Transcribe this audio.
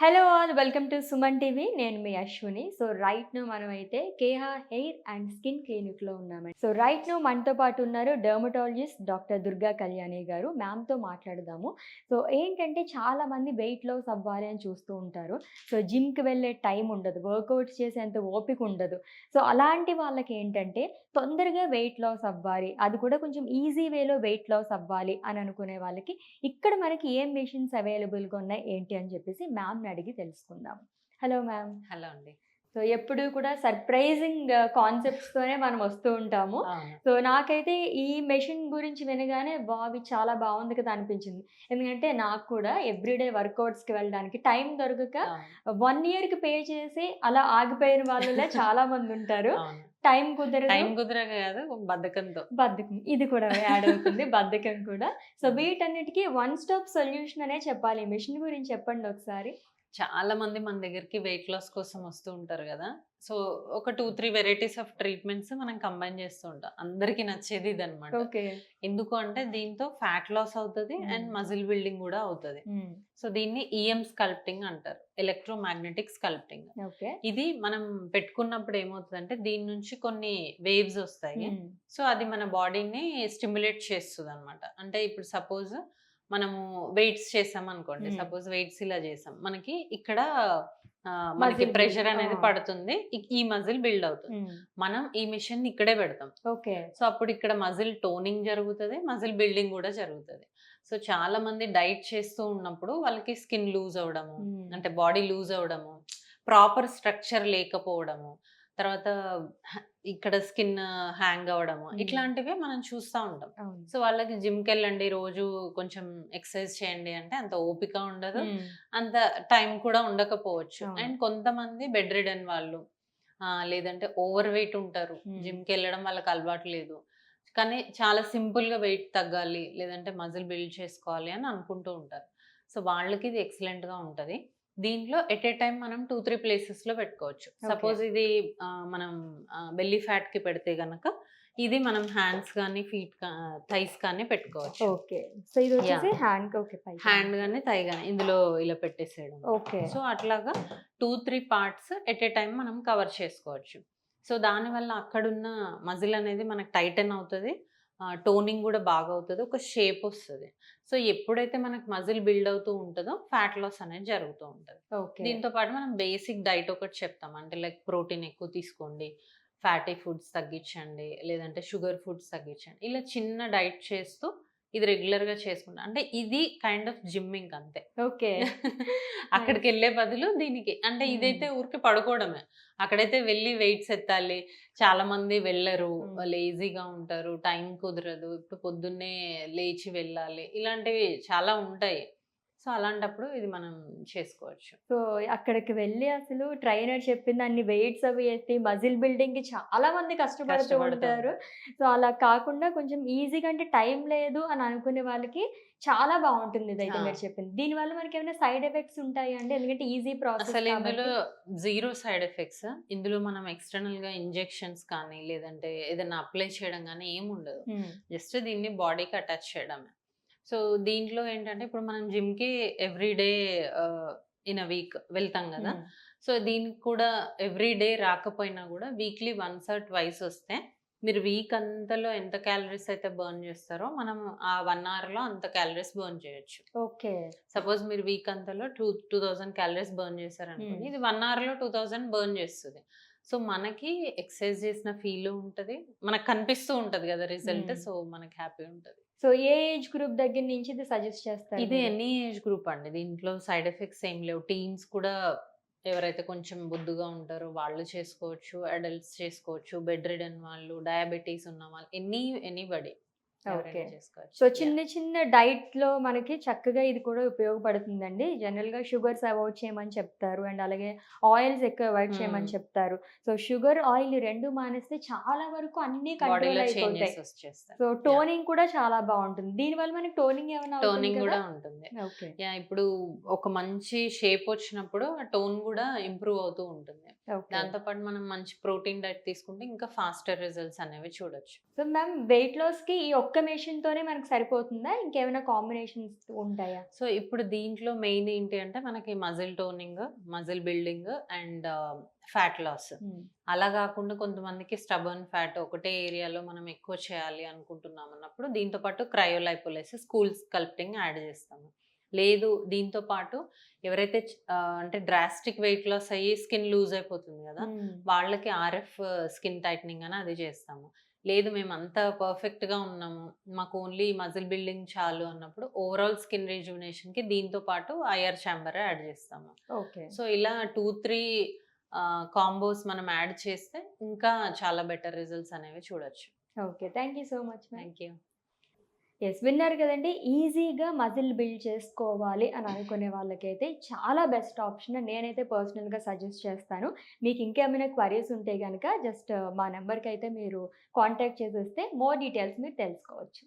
Hello all welcome to Suman TV నేను మీ Ashwini. So రైట్ను మనం అయితే కేహా హెయిర్ అండ్ స్కిన్ క్లినిక్లో ఉన్నామండి. సో రైట్ను మనతో పాటు ఉన్నారు డర్మటాలజిస్ట్ డాక్టర్ దుర్గా కళ్యాణి గారు. మ్యామ్తో మాట్లాడదాము. సో ఏంటంటే చాలా మంది వెయిట్ లాస్ అవ్వాలి అని చూస్తూ ఉంటారు. సో జిమ్కి వెళ్ళే టైం ఉండదు. వర్కౌట్స్ చేసేంత ఓపిక ఉండదు. సో అలాంటి వాళ్ళకి ఏంటంటే తొందరగా వెయిట్ లాస్ అవ్వాలి. అది కూడా కొంచెం ఈజీ వేలో వెయిట్ లాస్ అవ్వాలి అని అనుకునే వాళ్ళకి ఇక్కడ మనకి ఏం మెషిన్స్ అవైలబుల్గా ఉన్నాయి ఏంటి అని చెప్పేసి మ్యామ్ని అడిగి తెలుసుకుందాం. హలో మ్యామ్ హలో అండి. సో ఎప్పుడు కూడా సర్ప్రైజింగ్ కాన్సెప్ట్స్తోనే మనం వస్తూ ఉంటాము. సో నాకైతే ఈ మెషిన్ గురించి వినగానే బావి చాలా బాగుంది కదా అనిపించింది. ఎందుకంటే నాకు కూడా ఎవ్రీడే వర్కౌట్స్కి వెళ్ళడానికి టైం దొరకక వన్ ఇయర్కి పే చేసి అలా ఆగిపోయిన వాళ్ళలో చాలా మంది ఉంటారు టైం కుదరదు. టైం కుదరక కాదు బద్ధకంతో. బద్ధకం. ఇది కూడా యాడ్ అవుతుంది బద్ధకం కూడా. సో వీటన్నిటికీ వన్ స్టాప్ సొల్యూషన్ అనే చెప్పాలి. మిషన్ గురించి చెప్పండి ఒకసారి. చాలా మంది మన దగ్గరికి వెయిట్ లాస్ కోసం వస్తూ ఉంటారు కదా. సో ఒక two three varieties of treatments మనం కంబైన్ చేస్తూ ఉంటాం. అందరికి నచ్చేది ఇది అనమాట ఓకే. ఎందుకు అంటే దీంతో ఫ్యాట్ లాస్ అవుతుంది. అండ్ మజిల్ బిల్డింగ్ కూడా అవుతుంది. సో దీన్ని E ఈఎం స్కల్ప్టింగ్ అంటారు. Electromagnetic sculpting. ఓకే. ఇది మనం పెట్టుకున్నప్పుడు ఏమవుతుందంటే దీని నుంచి కొన్ని వేవ్స్ వస్తాయి. సో అది మన బాడీని స్టిమ్యులేట్ చేస్తుంది అనమాట అంటే ఇప్పుడు సపోజ్ మనము వెయిట్స్ చేసాం అనుకోండి. సపోజ్ వెయిట్స్ ఇలా చేసాం మనకి ఇక్కడ మనకి ప్రెషర్. అనేది. పడుతుంది ఈ మజిల్ బిల్డ్ అవుతుంది మనం ఈ మిషన్ ఇక్కడే పెడతాం ఓకే సో అప్పుడు ఇక్కడ మజిల్ టోనింగ్ జరుగుతుంది మజిల్ బిల్డింగ్ కూడా జరుగుతుంది సో చాలా మంది డైట్ చేస్తూ ఉన్నప్పుడు వాళ్ళకి స్కిన్ లూజ్ అవడము అంటే బాడీ లూజ్ అవడము ప్రాపర్ స్ట్రక్చర్ లేకపోవడము తర్వాత ఇక్కడ స్కిన్ హ్యాంగ్ అవడము. ఇట్లాంటివి మనం చూస్తూ ఉంటాం. సో వాళ్ళకి జిమ్కి వెళ్ళండి రోజు కొంచెం ఎక్సర్సైజ్ చేయండి అంటే అంత ఓపిక ఉండదు. అంత టైం కూడా ఉండకపోవచ్చు. అండ్ కొంతమంది బెడ్ రిడన్ వాళ్ళు లేదంటే ఓవర్ వెయిట్ ఉంటారు. జిమ్కి వెళ్ళడం వాళ్ళకి అలవాటు లేదు. కానీ చాలా simple గా వెయిట్ తగ్గాలి లేదంటే మజిల్ బిల్డ్ చేసుకోవాలి అని అనుకుంటూ ఉంటారు. సో వాళ్ళకి ఇది excellent గా ఉంటది. దీంట్లో ఎట్ ఏ టైం మనం టూ త్రీ లో పెట్టుకోవచ్చు. సపోజ్ ఇది మనం బెల్లీ ఫ్యాట్కి పెడితే గనక ఇది మనం హ్యాండ్స్ కానీ ఫీట్ థైస్ కానీ పెట్టుకోవచ్చు. ఓకే. సో ఇది వచ్చేసి హ్యాండ్ ఓకే పై హ్యాండ్ కానీ థై కానీ ఇందులో ఇలా పెట్టేసేయడం. ఓకే. సో అట్లాగా two three parts at a time మనం కవర్ చేసుకోవచ్చు. సో దానివల్ల అక్కడున్న మజిల్ అనేది మనకు టైటన్ అవుతుంది. టోనింగ్ కూడా బాగా అవుతుంది ఒక షేప్ వస్తుంది. సో ఎప్పుడైతే మనకు మజిల్ బిల్డ్ అవుతూ ఉంటుందో ఫ్యాట్ లాస్ అనేది జరుగుతూ ఉంటుంది. దీంతో పాటు మనం బేసిక్ డైట్ ఒకటి చెప్తాం. అంటే లైక్ ప్రోటీన్ ఎక్కువ తీసుకోండి ఫ్యాటీ ఫుడ్స్ తగ్గించండి లేదంటే షుగర్ ఫుడ్స్ తగ్గించండి. ఇలా చిన్న డైట్ చేస్తూ ఇది రెగ్యులర్గా చేసుకుంటాం. అంటే ఇది కైండ్ ఆఫ్ జిమ్మింగ్ అంతే. ఓకే. అక్కడికి వెళ్ళే బదులు దీనికి. అంటే. ఇదైతే ఊరికి పడుకోవడమే. అక్కడైతే వెళ్ళి వెయిట్స్ ఎత్తాలి. చాలా మంది వెళ్ళరు. లేజీగా ఉంటారు. టైం కుదరదు. ఇప్పుడు పొద్దున్నే లేచి వెళ్ళాలి. ఇలాంటివి చాలా ఉంటాయి. సో అలాంటప్పుడు ఇది మనం చేసుకోవచ్చు. సో అక్కడికి వెళ్ళి అసలు ట్రైనర్ చెప్పింది అన్ని వెయిట్స్ అవి ఎత్తి మజిల్ బిల్డింగ్కి చాలా మంది కష్టపడుతూ ఉంటారు. సో అలా కాకుండా కొంచెం ఈజీగా అంటే టైం లేదు అని అనుకునే వాళ్ళకి చాలా బాగుంటుంది ఇదైతే. మీరు చెప్పింది. దీనివల్ల మనకి ఏమైనా సైడ్ ఎఫెక్ట్స్ ఉంటాయి అంటే ఎందుకంటే ఈజీ ప్రాసెస్ అసలు ఇందులో జీరో సైడ్ ఎఫెక్ట్స్ ఇందులో మనం ఎక్స్టర్నల్గా ఇంజెక్షన్స్ కానీ లేదంటే ఏదైనా అప్లై చేయడం కానీ ఏమి ఉండదు జస్ట్ దీన్ని బాడీకి అటాచ్ చేయడమే. సో దీంట్లో ఏంటంటే ఇప్పుడు మనం జిమ్కి every day in a week వెళ్తాం కదా! సో దీనికి కూడా ఎవ్రీ డే రాకపోయినా కూడా వీక్లీ వన్స్ ఆర్ ట్వైస్ వస్తే మీరు వీక్ అంతలో ఎంత క్యాలరీస్ అయితే బర్న్ చేస్తారో మనం ఆ వన్లో అంత క్యాలరీస్ బర్న్ చేయొచ్చు. ఓకే. సపోజ్ మీరు వీక్ అంతలో two two thousand calories burn చేశారనుకోండి. ఇది వన్లో టూ థౌజండ్ బర్న్ చేస్తుంది. సో మనకి ఎక్సర్సైజ్ చేసిన ఫీల్ ఉంటది. మనకు కనిపిస్తూ ఉంటది కదా రిజల్ట్. సో మనకి హ్యాపీ ఉంటది. సో ఏ ఏజ్ గ్రూప్ దగ్గర నుంచి ఇది సజెస్ట్ చేస్తారు ఇది? ఎనీ ఏజ్ గ్రూప్ అండి. దీంట్లో సైడ్ ఎఫెక్ట్స్ ఏం లేవు. టీన్స్ కూడా ఎవరైతే కొంచెం బుద్దుగా ఉంటారో వాళ్ళు చేసుకోవచ్చు. అడల్ట్స్ చేసుకోవచ్చు. బెడ్ రిడన్ వాళ్ళు డయాబెటీస్ ఉన్న వాళ్ళు ఎనీ ఎనీబడి. సో చిన్న చిన్న డైట్లో మనకి చక్కగా ఇది కూడా ఉపయోగపడుతుందండి. జనరల్గా షుగర్స్ అవాయిడ్ చేయమని చెప్తారు. అండ్ అలాగే ఆయిల్స్ ఎక్కువ అవాయిడ్ చేయమని. చెప్తారు. సో షుగర్ ఆయిల్ రెండు మానేస్తే చాలా వరకు అన్ని కంట్రోల్ అయిపోతాయి. సో టోనింగ్ కూడా చాలా బాగుంటుంది. దీని వల్ల మనకి టోనింగ్ ఏమైనా టోనింగ్ కూడా ఉంటుంది. యా ఇప్పుడు ఒక మంచి షేప్ వచ్చినప్పుడు ఆ టోన్ కూడా ఇంప్రూవ్ అవుతూ ఉంటుంది. దాంతో పాటు మనం మంచి ప్రోటీన్ డైట్ తీసుకుంటే ఇంకా ఫాస్టర్ రిజల్ట్స్ అనేవి చూడొచ్చు. సో మ్యామ్ వెయిట్ లాస్కి ఈ ఒక్క ఒక్క మెషిన్ తోనే మనకు సరిపోతుందా? ఇంకేమైనా కాంబినేషన్స్ ఉంటాయా? సో ఇప్పుడు దీంట్లో మెయిన్ ఏంటి అంటే మనకి muscle toning muscle building and fat loss అలా కాకుండా కొంతమందికి స్టబర్న్ ఫ్యాట్ ఒకటే ఏరియాలో మనం ఎక్కువ చేయాలి అనుకుంటున్నాం అన్నప్పుడు దీంతో పాటు క్రయోలైపోలైసిస్ స్కూల్ స్కల్ప్టింగ్ యాడ్ చేస్తాము. లేదు దీంతో పాటు ఎవరైతే అంటే డ్రాస్టిక్ వెయిట్ లాస్ అయ్యి స్కిన్ లూజ్ అయిపోతుంది కదా వాళ్ళకి ఆర్ఎఫ్ స్కిన్ టైట్నింగ్ అని అది చేస్తాము. లేదు మేము అంత పర్ఫెక్ట్గా ఉన్నాము. మాకు ఓన్లీ మజిల్ బిల్డింగ్ చాలు అన్నప్పుడు ఓవరాల్ స్కిన్ రిజునేషన్కి దీంతో పాటు ఐఆర్ ఛాంబర్ యాడ్ చేస్తాము. ఓకే. సో ఇలా టూ త్రీ కాంబోస్ మనం యాడ్ చేస్తే ఇంకా చాలా బెటర్ రిజల్ట్స్ అనేవి చూడొచ్చు. Okay. Thank you so much thank you yes విన్నారు కదండి. ఈజీగా మజిల్ బిల్డ్ చేసుకోవాలి అని అనుకునే వాళ్ళకైతే చాలా బెస్ట్ ఆప్షన్ నేనైతే పర్సనల్గా సజెస్ట్ చేస్తాను. మీకు ఇంకేమైనా క్వరీస్ ఉంటే కనుక జస్ట్ మా నెంబర్కి అయితే మీరు కాంటాక్ట్ చేసేస్తే మోర్ డీటెయిల్స్ మీరు తెలుసుకోవచ్చు.